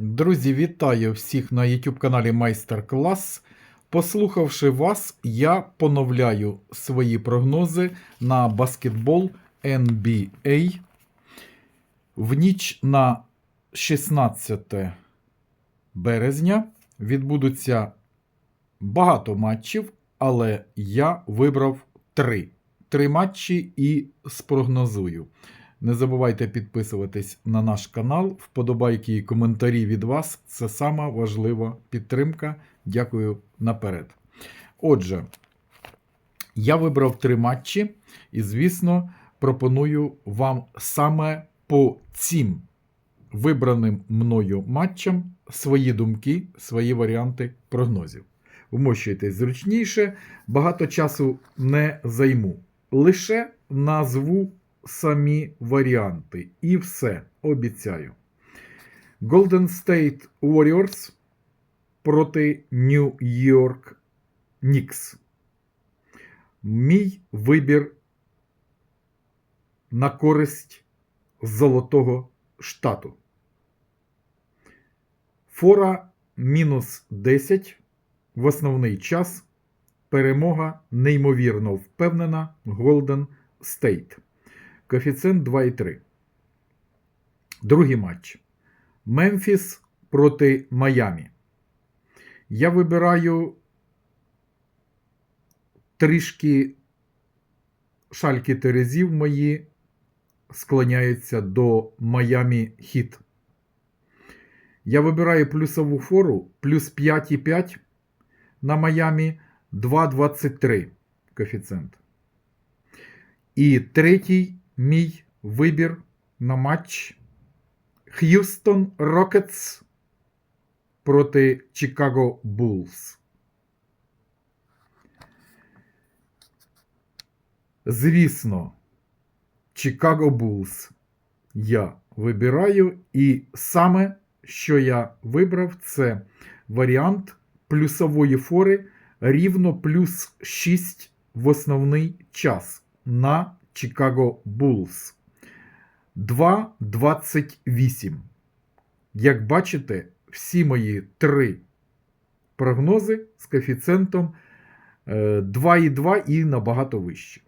Друзі, вітаю всіх на YouTube каналі Майстер Клас. Послухавши вас, я поновляю свої прогнози на баскетбол NBA. В ніч на 16 березня відбудуться багато матчів, але я вибрав три. Три матчі і спрогнозую. Не забувайте підписуватись на наш канал. Вподобайки і коментарі від вас це сама важлива підтримка. Дякую наперед. Отже, я вибрав три матчі, і, звісно, пропоную вам саме по цим вибраним мною матчам свої думки, свої варіанти прогнозів. Вмощуйтесь зручніше, багато часу не займу. Лише назву самі варіанти. І все, обіцяю. Golden State Warriors проти New York Knicks. Мій вибір на користь Золотого штату. Фора мінус 10 в основний час. Перемога неймовірно впевнена Golden State. Коефіцієнт 2,3. Другий матч. Мемфіс проти Майамі. Я вибираю трішки шальки терезів мої склоняються до Майамі Хіт. Я вибираю плюсову фору плюс 5,5 на Майамі 2,23 коефіцієнт. І третій мій вибір на матч Х'юстон Рокетс проти Чикаго Буллс. Звісно, Чикаго Буллс я вибираю, і саме, що я вибрав, це варіант плюсової фори рівно плюс 6 в основний час на Чикаго Буллс. 2,28. Як бачите, всі мої три прогнози з коефіцієнтом е, 2,2 і набагато вище.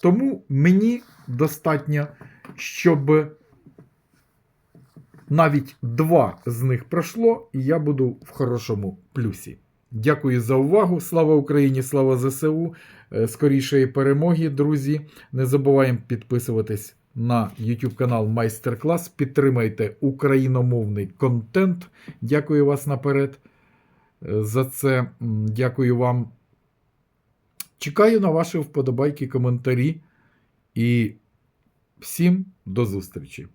Тому мені достатньо, щоб навіть два з них пройшло, і я буду в хорошому плюсі. Дякую за увагу. Слава Україні! Слава ЗСУ! Е, Скорішої перемоги, друзі. Не забуваємо підписуватись на YouTube канал Майстер Клас. Підтримайте україномовний контент. Дякую вас наперед. е, За це дякую вам. Чекаю на ваші вподобайки, коментарі. І всім до зустрічі!